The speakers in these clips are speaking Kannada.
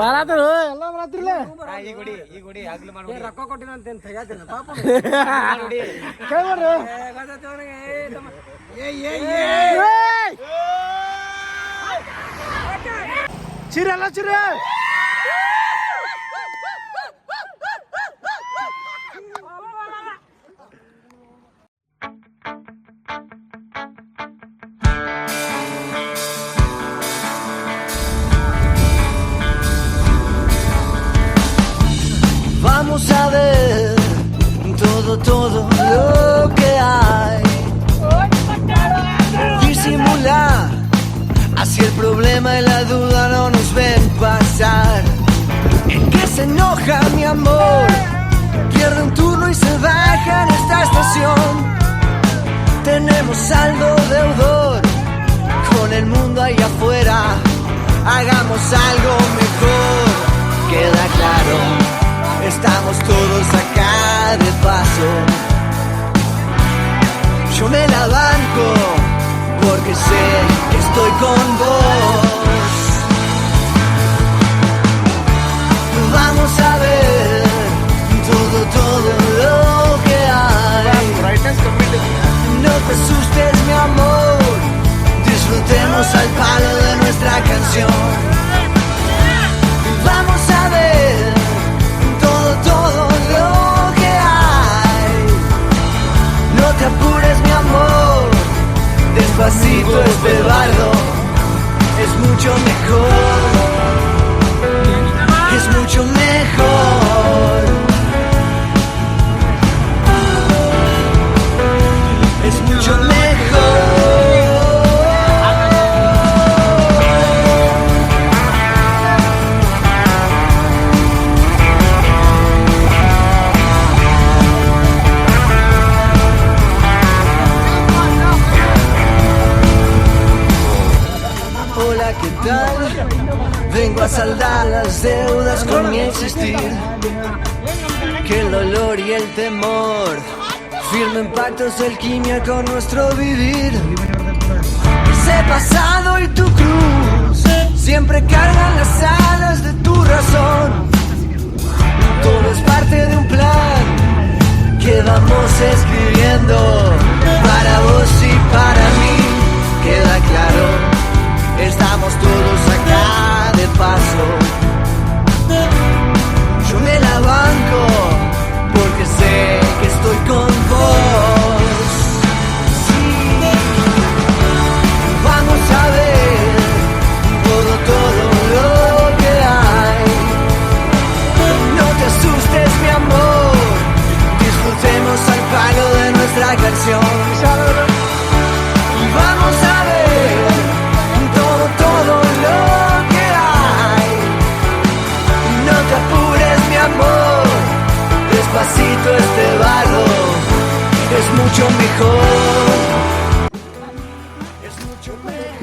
ಬರತ್ತರು ಎಲ್ಲ ಬರತ್ತಿರ್ಲ ಈ ಗುಡಿ ಈ ಗುಡಿ ಆಗ್ಲಿ ಮಾಡಿ ರೊಕ್ಕ ಕೊಟ್ಟಿನ ಅಂತ ತೆಗಿತಿಲ್ಲ ಪಾಪ. ತಮ್ಮ. ಚಿರಿ. Se enoja, mi amor, pierde un turno y se baja en esta estación. Tenemos saldo deudor con el mundo ahí afuera. Hagamos algo mejor, queda claro. Estamos todos acá de paso. Yo me la banco porque sé que estoy con vos. Mi amor. Disfrutemos al palo de nuestra canción. Temor firmen pactos de alquimia con nuestro vivir. Ese pasado y tu cruz siempre cargan las alas de tu razón. Todo es parte de un plan que vamos escribiendo para vos y para mí. Queda claro, estamos todos acá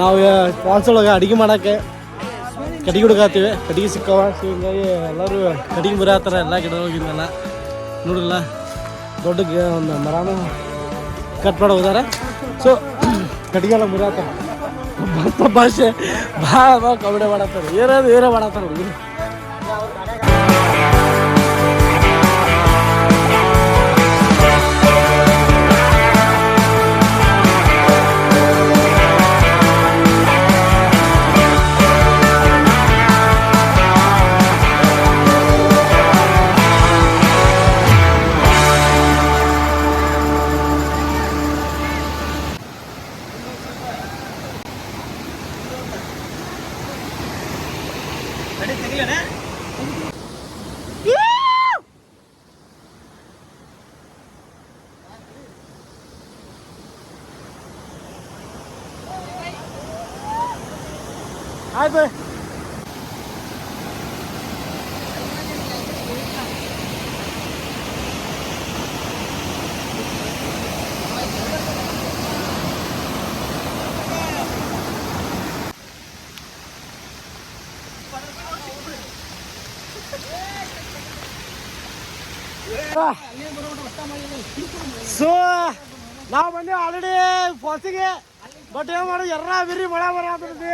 ನಾವು ಫಾಲ್ಸ್ ಒಳಗೆ ಅಡಿಗೆ ಮಾಡಕ್ಕೆ ಕಟ್ಟಿಗೆ ಹುಡುಕಾತೀವಿ. ಕಟ್ಟಿಗೆ ಸಿಕ್ಕವ. ಸೊ ಹಿಂಗಾಗಿ ಎಲ್ಲರೂ ಕಟ್ಟಿಗೆ ಮುರಿಯತ್ತಾರ ಎಲ್ಲ ಗಿಡ ಹೋಗಿದ್ವಲ್ಲ ನೋಡಿಲ್ಲ. ದೊಡ್ಡ ಒಂದು ಮರನೂ ಕಟ್ ಮಾಡಿ ಹೋದಾರ. ಸೊ ಕಟ್ಟಿಗೆ ಎಲ್ಲ ಮುರಿಯತ್ತಾರ ಭಕ್ತ ಭಾಷೆ, ಭಾಳ ಭಾಳ ಕಬಡ್ಡಿ ಮಾಡತ್ತಾರ. ಏನಾದ್ರು ಏನೋ ಮಾಡತ್ತಾರ ಹುಡುಗರು. ಆಯ್ತು ಸೊ ನಾವು ಬಂದೇವು ಆಲ್ರೆಡಿ ಫಾಲ್ಸಿಗೆ ಬಟ್ ಏನು ಮಾಡೋದು ಎರ್ರ ಬಿರಿ ಮಳೆ ಬರತ್ತೈತಿ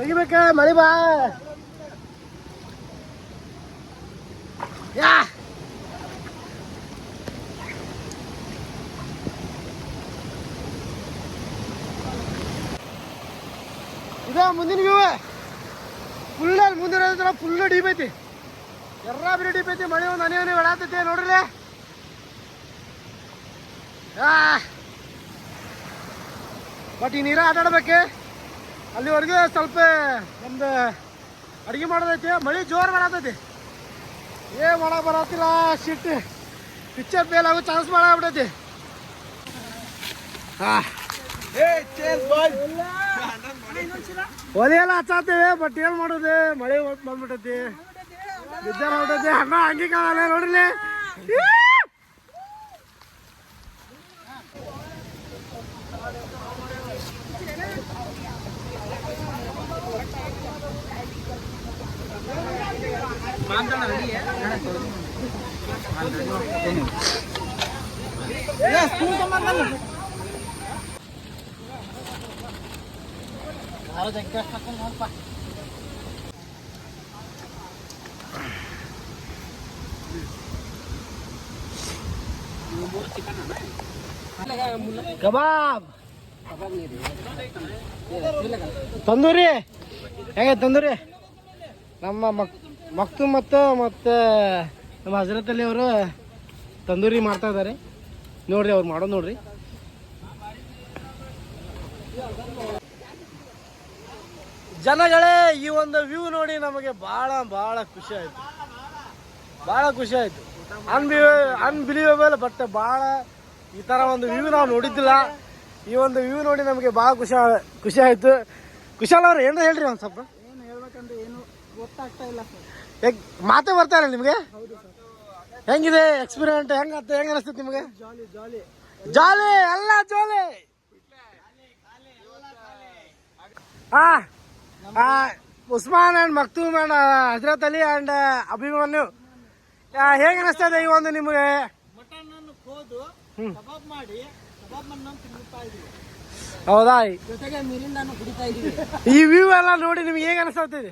ತೆಗಿಬೇಕ ಮಳಿ ಬಾ ಯಾ ಇದ ಮುಂದಿನ ವ್ಯೂ ಫುಲ್ ಮುಂದಿನ ಫುಲ್ ಡೀಪ್ ಐತಿ ಎರ್ರ ಬಿರಿ ಡೀಪ್ ಐತಿ ಮಳೆ ಒಂದು ಹನಿ ಹನಿ ಬೆಳತೈತಿ ನೋಡ್ರಿ ಆ ಬಟ್ ಈ ನೀರ ಆಟ ಆಡ್ಬೇಕು ಅಲ್ಲಿವರೆಗೂ ಸ್ವಲ್ಪ ನಮ್ದು ಅಡುಗೆ ಮಾಡೋದೈತಿ ಮಳೆ ಜೋರು ಬರತೈತಿ. ಏ ಮಾಡಕ್ ಬರತ್ತಿಲ್ಲ ಶಿಟ್ ಪಿಕ್ಚರ್ ಫೇಲ್ ಆಗೋ ಚಾನ್ಸ್ ಭಾಳ ಆಗ್ಬಿಟ್ಟೈತಿ ಒಲೆ ಎಲ್ಲ ಹಚ್ಚಾತೀವಿ ಬಟ್ ಏನು ಮಾಡೋದು? ಮಳೆ ಬಂದ್ಬಿಟ್ಟೈತಿ. ಬಿದ್ದಾರ ಹೊಟ್ಟೈತಿ ಅಣ್ಣ ಹಂಗೆ ಕಾಣಲ್ಲ ನೋಡ್ರಿ. ಕಬಾಬ್. ತಂದೂರಿ ಹೇಗೆ ತಂದೂರಿ? ನಮ್ಮ ಮಕ್ ಮಕ್ತು ಮತ್ತು ಮತ್ತು ನಮ್ಮ ಹಜರತ್ ಅವರು ತಂದೂರಿ ಮಾಡ್ತಾ ಇದ್ದಾರೆ. ನೋಡ್ರಿ ಅವ್ರು ಮಾಡೋದು ನೋಡ್ರಿ. ಜನಗಳೇ, ಈ ಒಂದು ವ್ಯೂ ನೋಡಿ ನಮಗೆ ಭಾಳ ಭಾಳ ಖುಷಿ ಆಯಿತು. ಭಾಳ ಖುಷಿ ಆಯಿತು. ಅನ್ಬಿ ಅನ್ಬಿಲೀವೇಬಲ್ ಬಟ್ ಭಾಳ ಈ ಥರ ಒಂದು ವ್ಯೂ ನಾವು ನೋಡಿದ್ದಿಲ್ಲ. ಈ ಒಂದು ವ್ಯೂ ನೋಡಿ ನಮಗೆ ಭಾಳ ಖುಷಿ ಖುಷಿ ಆಯಿತು. ಕುಶಾಲ್ ಅವ್ರು, ಏನಾರ ಹೇಳ್ರಿ ಒಂದು ಸ್ವಲ್ಪ. ಏನು ಹೇಳ್ಬೇಕಂದ್ರೆ ಏನು ಗೊತ್ತಾಗ್ತಾ ಇಲ್ಲ ಸರ್. ಹೇಗ್ ಮಾತೇ ಬರ್ತಾ ಇಲ್ಲ ನಿಮಗೆ? ಹೆಂಗಿದೆ ಎಕ್ಸ್ಪೀರಿಯೆಂಟ್ ಹೆಂಗ ಹೆಂಗ ಅನಿಸ್ತೈತಿ ನಿಮಗೆ? ಜಾಲಿ ಎಲ್ಲ ಜಾಲಿ. ಹಾ ಆ, Usman and Makhtoom and Hazrat Ali and Abhimanyu. ಹೇಗೆ ಅನಿಸ್ತದೆ ಈ ಒಂದು ನಿಮಗೆ? ಹೌದಾ? ಈ ವ್ಯೂ ಎಲ್ಲ ನೋಡಿ ನಿಮ್ಗೆ ಹೇಗೆ ಅನಿಸ್ತೈತಿ? ಇದೆ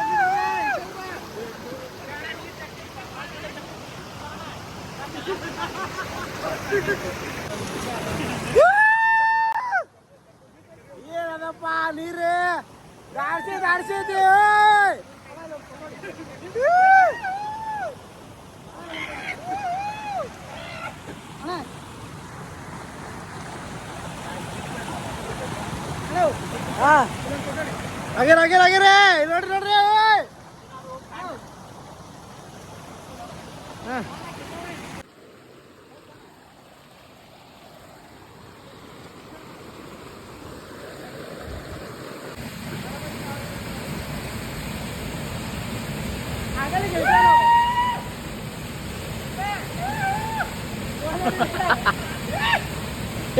ಸುತ್ತಾ ಇದೆ ಏನದಪ್ಪ ನೀರು ದಾಡ್ಸಿ ದಾಡ್ಸೈತಿ ಹಾ ಆಗ್ಯಾರ ಆಗ್ಯಾರ ಆಗ್ಯಾರ ನೋಡ್ರಿ ನೋಡ್ರಿ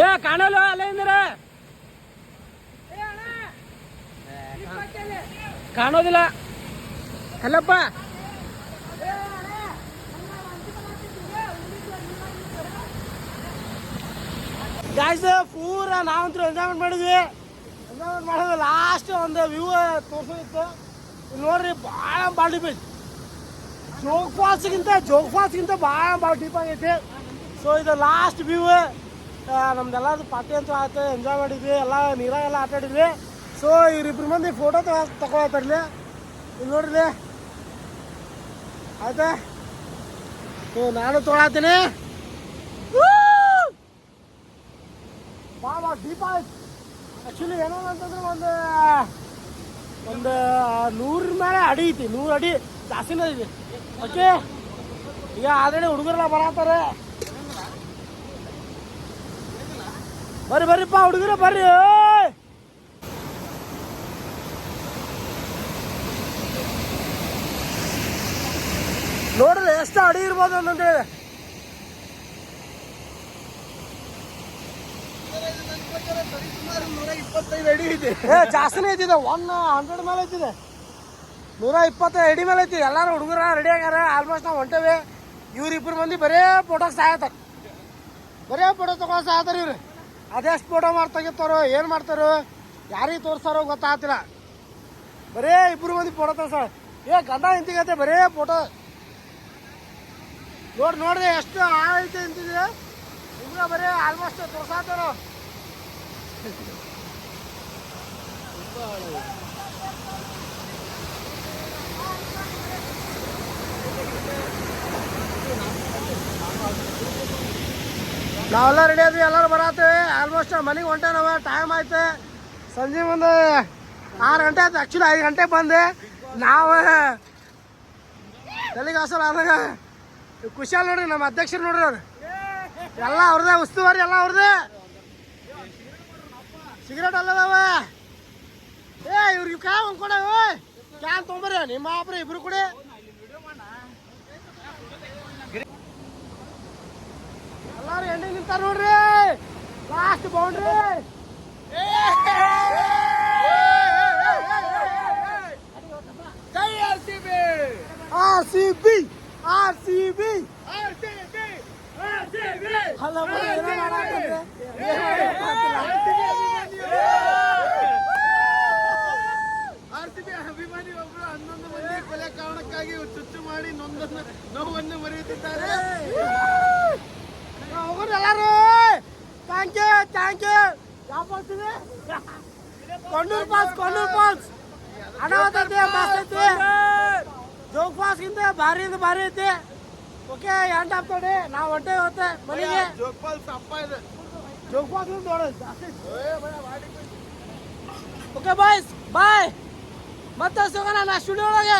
ಏ ಕಾಣಲ್ಲ ಅಲ್ಲೇ ಇಂದಿರ ಕಾಣೋದಿಲ್ಲ. ಅಲ್ಲಪ್ಪ. ಗಾಯ್ಸ್ ಪೂರ ನಾವಂತೂ ಎಂಜಾಯ್ಮೆಂಟ್ ಮಾಡಿದ್ವಿ. ಎಂಜಾಯ್ಮೆಂಟ್ ಮಾಡೋದು ಲಾಸ್ಟ್ ಒಂದು ವ್ಯೂ ತೋರಿಸೋದಿತ್ತು. ನೋಡ್ರಿ, ಭಾಳ ಬಾಡಿ ಬೀಚ್ ಜೋಗ್ ಫಾಲ್ಸ್ಗಿಂತ ಜೋಗ ಫಾಲ್ಸ್ಗಿಂತ ಭಾಳ ಭಾಳ ಡೀಪ್ ಆಗೈತಿ. ಸೊ ಇದು ಲಾಸ್ಟ್ ವ್ಯೂ ನಮ್ದೆಲ್ಲದು ಪಾರ್ಟಿ ಅಂತ ಆಯ್ತು ಎಂಜಾಯ್ ಮಾಡಿದ್ವಿ, ಎಲ್ಲ ನೀರಾಗೆಲ್ಲ ಆಟ ಆಡಿದ್ವಿ. ಸೊ ಇವ್ರಿಬ್ರು ಮಂದಿ ಫೋಟೋ ತಗೋ ತಗೊಳತ್ತಾರಲಿ ಇಲ್ಲಿ ನೋಡ್ರಿ. ಆಯ್ತಾ? ಸೊ ನಾನು ತೊಗೊಳತ್ತೀನಿ. ಡೀಪ್ ಆಯ್ತು ಆ್ಯಕ್ಚುಲಿ ಏನೋ ಅಂತಂದ್ರೆ ಒಂದು ಒಂದು ನೂರ ಮೇಲೆ ಅಡಿ ಐತಿ, ನೂರು ಅಡಿ. ಜಾಸ್ತಿನೇ ಐತಿ ಓಕೆ? ಈಗ ಆಲ್ರೆಡಿ ಹುಡುಗರೆಲ್ಲ ಬರತ್ತಾರೆ ಬರ್ರಿ, ಬರ್ರಿಪ್ಪ, ಹುಡುಗರ, ಬರ್ರಿ. ನೋಡ್ರಿ, ಎಷ್ಟು ಅಡಿ ಇರ್ಬೋದು ಅಂತಂದೇಳಿ ಇಪ್ಪತ್ತೈದು ಅಡಿ ಇದೆ ಏ, ಜಾಸ್ತಿನೇ ಐತಿದೆ ಒನ್ ಹಂಡ್ರೆಡ್ ಮೇಲೆ ಐತಿದೆ ನೂರ ಇಪ್ಪತ್ತೈದು ಅಡಿ ಮೇಲೆ ಐತಿ. ಎಲ್ಲಾರು ಹುಡುಗರ ರೆಡಿ ಆಗ್ಯಾರ. ಆಲ್ಮೋಸ್ಟ್ ನಾವು ಹೊಂಟೇವೆ. ಇವ್ರಿಬ್ರು ಮಂದಿ ಬರೇ ಫೋಟೋ ಸಾಯತಾರೆ. ಬರೇ ಫೋಟೋ ತೊಗೊಂಡು ಸಾಯತಾರೆ ಇವ್ರು. ಅದೆಷ್ಟು ಫೋಟೋ ಮಾಡಿ ತೆಗಿತಾರೋ ಏನು ಮಾಡ್ತಾರೋ? ಯಾರಿಗೆ ತೋರಿಸ್ತಾರೋ ಗೊತ್ತಾಗ್ತಿಲ್ಲ. ಬರೇ ಇಬ್ರು ಮಂದಿ ಫೋಟೋ ತೋರಿಸ್ತಾರೆ ಏ, ಗಂಡ ಇಂತಿಗತ್ತೆ ಬರೇ ಫೋಟೋ ನೋಡಿ, ನೋಡ್ರಿ ಎಷ್ಟು ಆಯ್ತು ಅಂತಿದೆ. ಇವ್ರ ಬರೇ ಆಲ್ಮೋಸ್ಟ್ ತೋರ್ಸಾತಾರ ನಾವೆಲ್ಲ ರೆಡಿ ಆದ್ವಿ, ಎಲ್ಲರೂ ಬರತ್ತೇವೆ. ಆಲ್ಮೋಸ್ಟ್ ಮನೆಗೆ ಹೊಂಟೆ ಟೈಮ್ ಆಯ್ತು. ಸಂಜೆ ಮುಂದೆ ಆರು ಗಂಟೆ ಆಯ್ತು. ಆ್ಯಕ್ಚುಲಿ ಐದು ಗಂಟೆ ಬಂದೆ. ನಾವು ತಲೆಗೆ ಹಸರು ಆದಾಗ ಖುಷಿಯಲ್ಲಿ ನೋಡ್ರಿ, ನಮ್ಮ ಅಧ್ಯಕ್ಷರು ನೋಡ್ರಿ ಅವ್ರು. ಎಲ್ಲ ಅವ್ರದೇ, ಉಸ್ತುವಾರಿ ಎಲ್ಲ ಅವ್ರದೇ. ಸಿಗರೇಟ್ ಅಲ್ಲದವ. ಏ ಇವ್ರಿಗೆ ಕ್ಯಾನ್ ಒಂದು ಕೊಡ ಕ್ಯಾನ್ ತೊಗೊಂಬರ್ರಿ, ನಿಮ್ಮ ಅಪ್ರ ಇಬ್ರು ಕೊಡಿ. ಎಲ್ಲಾರು ಎಣ್ಣೆ ನಿಂತಾರ ನೋಡ್ರಿ last boundary R C B R C B ಅಲ್ಲ ಅಭಿಮಾನಿ ಒಬ್ರು ಹನ್ನೊಂದು ಮಂದಿ ಕೊಲೆ ಕಾರಣಕ್ಕಾಗಿ ಚುಚ್ಚು ಮಾಡಿ ನೊಂದನ್ನು ನೋವನ್ನು ಮರೆಯುತ್ತಿದ್ದಾರೆ ನಾವು ಹೋಗೋಣ ಎಲ್ಲಾರು ಥ್ಯಾಂಕ್ ಯು ಥ್ಯಾಂಕ್ ಯು ಯಾವ ಪಾಲ್ಸ್ ಇದೆ ಕೊಂಡೂರು ಪಾಲ್ಸ್ ಕೊಂಡೂರು ಪಾಲ್ಸ್ ಅನಾಹುತ ಐತಿ ಮಸ್ತ್ ಐತಿ ಜೋಗ್ ಪಾಲ್ಸ್ಗಿಂತ ಭಾರಿ ಅಂದ್ರೆ ಭಾರಿ ಐತಿ ಓಕೆ ಎಂಡ್ ಆಫ್ ನೋಡಿ ನಾವು ಹೊಂಟೆ ಹೋಗ್ತೆ ಮನೆಗೆ ಜೋಪಾಲ್ ಸಪ್ಪ ಇದೆ ಜೋಗ್ ಪಾಲ್ಸ್ ನೋಡ ಜಾಸ್ತಿ ಓಕೆ ಬಾಯ್ಸ್ ಬಾಯ್ ಮತ್ತೆ ಸಿಗೋಣ ನಾ ಸ್ಟುಡಿಯೋ ಒಳಗೆ